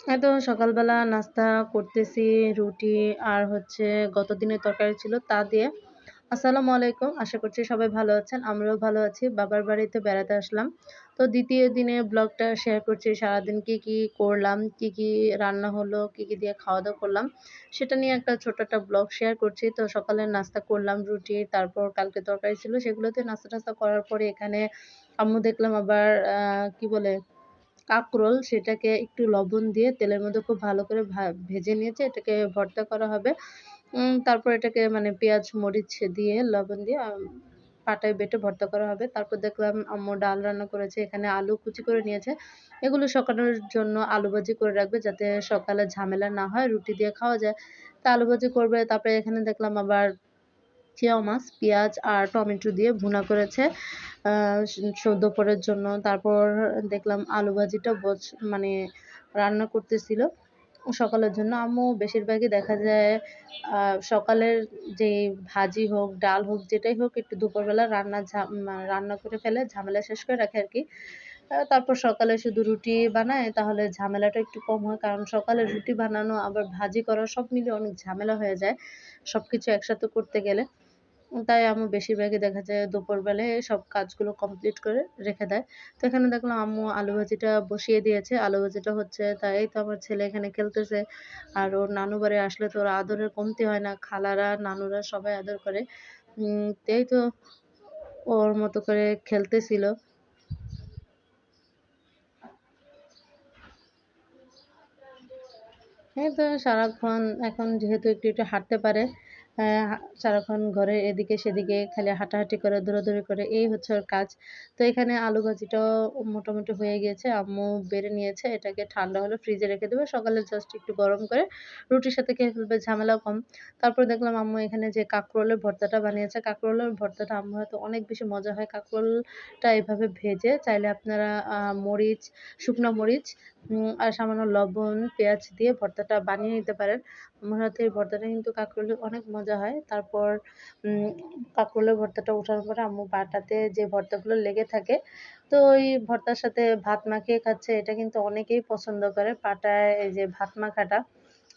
এই তো সকালবেলা নাস্তা করতেছি রুটি আর হচ্ছে গত দিনের তরকারি ছিল তা দিয়ে। আসসালামু আলাইকুম। আশা করছি সবাই ভালো আছেন। আমরাও ভালো আছি। বাবার বাড়িতে বেড়াতে আসলাম। তো দ্বিতীয় দিনের ব্লগটা শেয়ার করছি। সারাদিন কি, কি করলাম, কি, কি রান্না হলো, কি, কি দিয়ে খাওয়া-দাওয়া করলাম, সেটা নিয়ে একটা ছোট একটা ব্লগ শেয়ার করছি। তো সকালে নাস্তা করলাম রুটি, তারপর কালকে তরকারি ছিল সেগুলোতে নাস্তা-টাস্তা করার পরে এখানে আম্মু দেখলাম আবার কি বলে কাঁকরোল সেটাকে একটু লবণ দিয়ে তেলের মধ্যে খুব ভালো করে ভা ভেজে নিয়েছে। এটাকে ভর্তা করা হবে। তারপর এটাকে মানে পেঁয়াজ, মরিচ দিয়ে লবণ দিয়ে পাটায় বেটে ভর্তা করা হবে। তারপর দেখলাম আম্মু ডাল রান্না করেছে। এখানে আলু কুচি করে নিয়েছে। এগুলো সকালের জন্য আলু ভাজি করে রাখবে যাতে সকালে ঝামেলা না হয়, রুটি দিয়ে খাওয়া যায়। তা আলু ভাজি করবে। তারপরে এখানে দেখলাম আবার চিংড়ি মাছ, পেঁয়াজ আর টমেটো দিয়ে ভুনা করেছে দুপুরের জন্য। তারপর দেখলাম আলু ভাজিটা মানে রান্না করতেছিল সকালের জন্য। আম্মু বেশিরভাগই দেখা যায় সকালের যেই ভাজি হোক, ডাল হোক, যেটাই হোক একটু দুপুরবেলা রান্না রান্না করে ফেলে, ঝামেলা শেষ করে রাখে আরকি। আ তারপর সকালে শুধু রুটি বানায় তাহলে ঝামেলাটা একটু কম হয়। কারণ সকালে রুটি বানানো আবার ভাজি করা সব মিলিয়ে অনেক ঝামেলা হয়ে যায় সবকিছু একসাথে করতে গেলে। তাই আম্মু বেশিরভাগই দেখা যায় দুপুরবেলায় সব কাজগুলো কমপ্লিট করে রেখে দেয়। তো এখানে দেখলাম আম্মু আলু ভাজিটা বসিয়ে দিয়েছে। আলু ভাজিটা হচ্ছে তাই তো আমার ছেলে এখানে খেলতেছে। আর ওর নানু বাড়ি আসলে তো ওর আদরের কমতি হয় না। খালারা, নানুরা সবাই আদর করে। এই তো ওর মতো করে খেলতেছিল। এই তো সারাক্ষণ এখন যেহেতু একটু, একটু হাঁটতে পারে, হ্যাঁ, সারাক্ষণ ঘরের এদিকে সেদিকে খালি হাঁটাহাঁটি করে, দৌড়াদৌড়ি করে এই হচ্ছে ওর কাজ। তো এখানে আলু ভাজিটাও মোটামুটি হয়ে গিয়েছে। আম্মু বেড়ে নিয়েছে। এটাকে ঠান্ডা হলে ফ্রিজে রেখে দেবে। সকালে জাস্ট একটু গরম করে রুটির সাথে খেয়ে ফেলবে, ঝামেলাও কম। তারপর দেখলাম আম্মু এখানে যে কাঁকরোলের ভর্তাটা বানিয়েছে। কাঁকরোলের ভর্তাটা আম্মু হয়তো অনেক বেশি মজা হয়। কাঁকরোলটা এভাবে ভেজে চাইলে আপনারা মরিচ, শুকনা মরিচ আর সামান্য লবণ, পেঁয়াজ দিয়ে ভর্তাটা বানিয়ে নিতে পারেন। আমার হাতের ভর্তাটা কিন্তু কাঁকরোলের অনেক মজা হয়। তারপর কাঁকরোলের ভর্তাটা ওঠার পরে আম্মু পাটাতে যে ভর্তাগুলো লেগে থাকে, তো ওই ভর্তার সাথে ভাত মাখিয়ে খাচ্ছে। এটা কিন্তু অনেকেই পছন্দ করে। পাটায় এই যে ভাত মাখাটা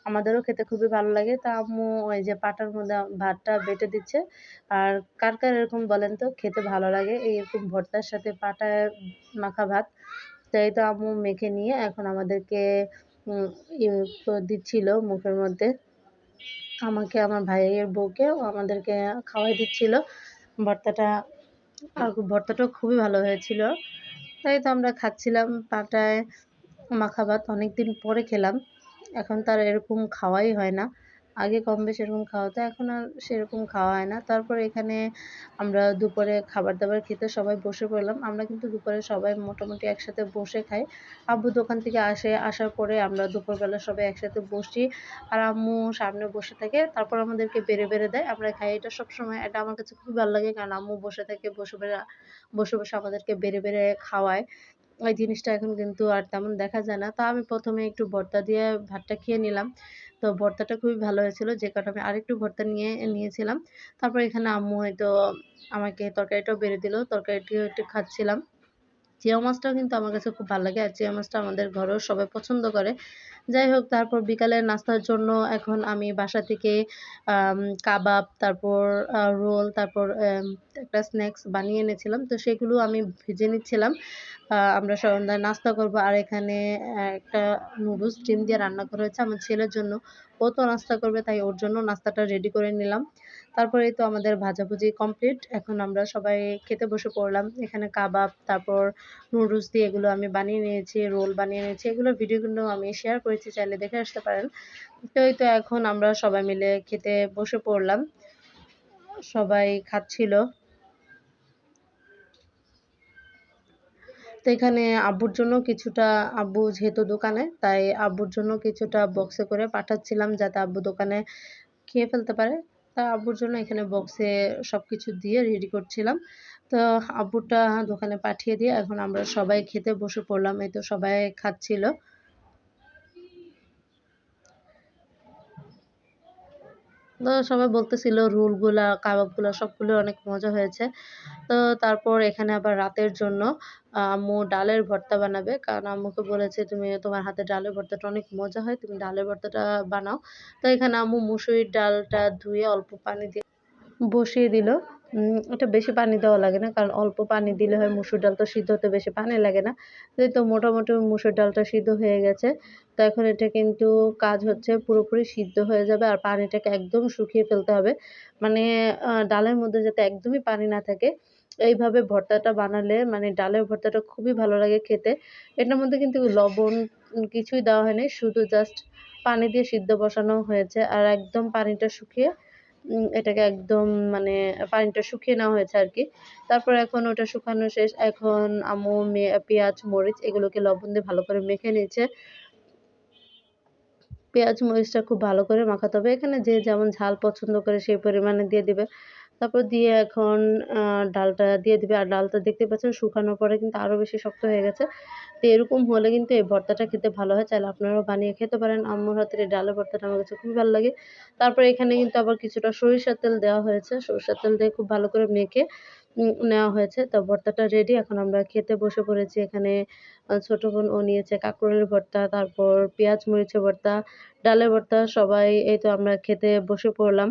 আমাদেরও খেতে খুবই ভালো লাগে। তা আম্মু ওই যে পাটার মধ্যে ভাতটা বেটে দিচ্ছে। আর কার, কার এরকম বলেন তো খেতে ভালো লাগে এরকম ভর্তার সাথে পাটায় মাখা ভাত? তো এই তো আম্মু মেখে নিয়ে এখন আমাদেরকে দিচ্ছিল মুখের মধ্যে। আমাকে, আমার ভাইয়ের বউকেও আমাদেরকে খাওয়াই দিচ্ছিল। ভর্তাটা আর ভর্তাটাও খুবই ভালো হয়েছিল। তাই তো আমরা খাচ্ছিলাম পাটায় মাখা ভাত। অনেকদিন পরে খেলাম। এখন তো আর এরকম খাওয়াই হয় না। আগে কম বেশি এরকম খাওয়া হতো। এখন আর সেরকম খাওয়া হয় না। তারপর এখানে আমরা দুপুরে খাবার-দাবার খেতে সবাই বসে পড়লাম। আমরা কিন্তু দুপুরে সবাই মোটামুটি একসাথে বসে খাই। আব্বু দোকান থেকে আসে, আসার পরে আমরা দুপুরবেলা সবাই একসাথে বসি। আর আম্মু সামনে বসে থাকে। তারপর আমাদেরকে বেড়ে, বেড়ে দেয়। আমরা খাই। এটা সবসময় এটা আমার কাছে খুবই ভালো লাগে। কারণ আম্মু বসে থাকে, বসে, বেড়ে বসে, বসে আমাদেরকে বেড়ে, বেড়ে খাওয়ায়। ওই জিনিসটা এখন কিন্তু আর তেমন দেখা যায় না। তা আমি প্রথমে একটু ভর্তা দিয়ে ভাতটা খেয়ে নিলাম। তো ভর্তাটা খুবই ভালো হয়েছিল। যে কারণে আমি আরেকটু ভর্তা নিয়ে নিয়েছিলাম। তারপর এখানে আম্মু হয়তো আমাকে তরকারিটাও বেড়ে দিল। তরকারিটিও একটু খাচ্ছিলাম। চিংড়ি মাছটাও কিন্তু আমার কাছে খুব ভালো লাগে। আর চিংড়ি মাছটা আমাদের ঘরেও সবাই পছন্দ করে। যাই হোক তারপর বিকালের নাস্তার জন্য এখন আমি বাসা থেকে কাবাব, তারপর রোল, তারপর একটা স্ন্যাকস বানিয়ে এনেছিলাম। তো সেগুলো আমি ভেজে নিচ্ছিলাম। আমরা সন্ধ্যায় নাস্তা করব। আর এখানে একটা নুডলস ডিম দিয়ে রান্না করা হয়েছে আমার ছেলের জন্য। ও তো নাস্তা করবে তাই ওর জন্য নাস্তাটা রেডি করে নিলাম। তারপরেই তো আমাদের ভাজাভুজি কমপ্লিট। এখন আমরা সবাই খেতে বসে পড়লাম। এখানে কাবাব, তারপর নুডলস দিয়ে এগুলো আমি বানিয়ে নিয়েছি, রোল বানিয়ে নিয়েছি। এগুলোর ভিডিওগুলো আমি শেয়ার করেছি, চাইলে দেখে আসতে পারেন। তো এই তো এখন আমরা সবাই মিলে খেতে বসে পড়লাম। সবাই খাচ্ছিল। তো এখানে আব্বুর জন্য কিছুটা আব্বু যেহেতু দোকানে, তাই আব্বুর জন্য কিছুটা বক্সে করে পাঠাচ্ছিলাম যাতে আব্বু দোকানে খেয়ে ফেলতে পারে। তা আব্বুর জন্য এখানে বক্সে সবকিছু দিয়ে রেডি করছিলাম। তো আব্বুটা দোকানে পাঠিয়ে দিয়ে এখন আমরা সবাই খেতে বসে পড়লাম। এই তো সবাই খাচ্ছিল। তো সবাই বলতেছিল রোলগুলা, কাবাবগুলো সবগুলো অনেক মজা হয়েছে। তো তারপর এখানে আবার রাতের জন্য আম্মু ডালের ভর্তা বানাবে। কারণ আম্মুকে বলেছে, "তুমি তোমার হাতে ডালের ভর্তাটা অনেক মজা হয়। তুমি ডালের ভর্তাটা বানাও।" তো এখানে আম্মু মুসুরির ডালটা ধুয়ে অল্প পানি দিয়ে বসিয়ে দিল। এটা বেশি পানি দেওয়া লাগে না। কারণ অল্প পানি দিলে হয় মুসুর ডাল তো সিদ্ধ হতে বেশি পানি লাগে না। তো মোটামুটি মুসুর ডালটা সিদ্ধ হয়ে গেছে। তো এখন এটা কিন্তু কাজ হচ্ছে পুরোপুরি সিদ্ধ হয়ে যাবে আর পানিটাকে একদম শুকিয়ে ফেলতে হবে। মানে ডালের মধ্যে যাতে একদমই পানি না থাকে। এইভাবে ভর্তাটা বানালে মানে ডালের ভর্তাটা খুবই ভালো লাগে খেতে। এটার মধ্যে কিন্তু লবণ কিছুই দেওয়া হয়নি। শুধু জাস্ট পানি দিয়ে সিদ্ধ বসানো হয়েছে। আর একদম পানিটা শুকিয়ে এটাকে একদম মানে পানিটা শুকিয়ে নেওয়া হয়েছে আর কি তারপর এখন ওটা শুকানো শেষ। এখন আম্মু পেঁয়াজ, মরিচ এগুলোকে লবণ দিয়ে ভালো করে মেখে নিয়েছে পেঁয়াজ মরিচটা খুব ভালো করে মাখাতে হবে। এখানে যে যেমন ঝাল পছন্দ করে সেই পরিমাণে দিয়ে দিবে। তারপর দিয়ে এখন ডালটা দিয়ে দিবে। আর ডালটা দেখতে পাচ্ছেন শুকানোর পরে কিন্তু আরও বেশি শক্ত হয়ে গেছে। তো এরকম হলে কিন্তু এই ভর্তাটা খেতে ভালো হয়। চাইলে আপনারাও বানিয়ে খেতে পারেন। আম্মুর হাতের এই ডালের ভর্তাটা আমার কাছে খুবই ভালো লাগে। তারপর এখানে কিন্তু আবার কিছুটা সরিষার তেল দেওয়া হয়েছে। সরিষার তেল দিয়ে খুব ভালো করে মেখে নেওয়া হয়েছে। তো ভর্তাটা রেডি। এখন আমরা খেতে বসে পড়েছি। এখানে ছোট বোন ও নিয়েছে কাঁকরোলের ভর্তা, তারপর পেঁয়াজ মরিচের ভর্তা, ডালের ভর্তা। সবাই এই তো আমরা খেতে বসে পড়লাম।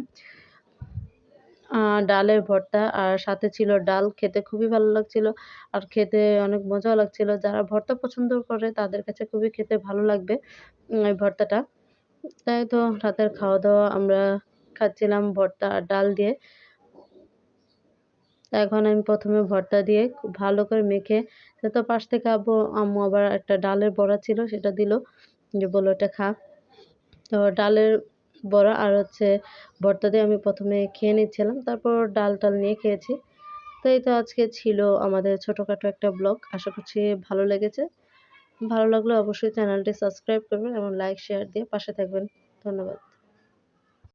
ডালের ভর্তা আর সাথে ছিল ডাল। খেতে খুবই ভালো লাগছিল। আর খেতে অনেক মজাও লাগছিল। যারা ভর্তা পছন্দ করে তাদের কাছে খুবই খেতে ভালো লাগবে এই ভর্তাটা। তাই তো রাতের খাওয়া-দাওয়া আমরা খাচ্ছিলাম ভর্তা আর ডাল দিয়ে। এখন আমি প্রথমে ভর্তা দিয়ে খুব ভালো করে মেখে তো পাশ থেকে আব্বু আম্মু আবার একটা ডালের বড়া ছিল সেটা দিল। যে বলল, "এটা খা।" তো ডালের বড়া আর হচ্ছে ভর্তা দিয়ে আমি প্রথমে খেয়ে নিচ্ছিলাম। তারপর ডাল-টাল নিয়ে খেয়েছি। তো এই তো আজকে ছিল আমাদের ছোটোখাটো একটা ব্লগ। আশা করছি ভালো লেগেছে। ভালো লাগলে অবশ্যই চ্যানেলটি সাবস্ক্রাইব করবেন এবং লাইক, শেয়ার দিয়ে পাশে থাকবেন। ধন্যবাদ।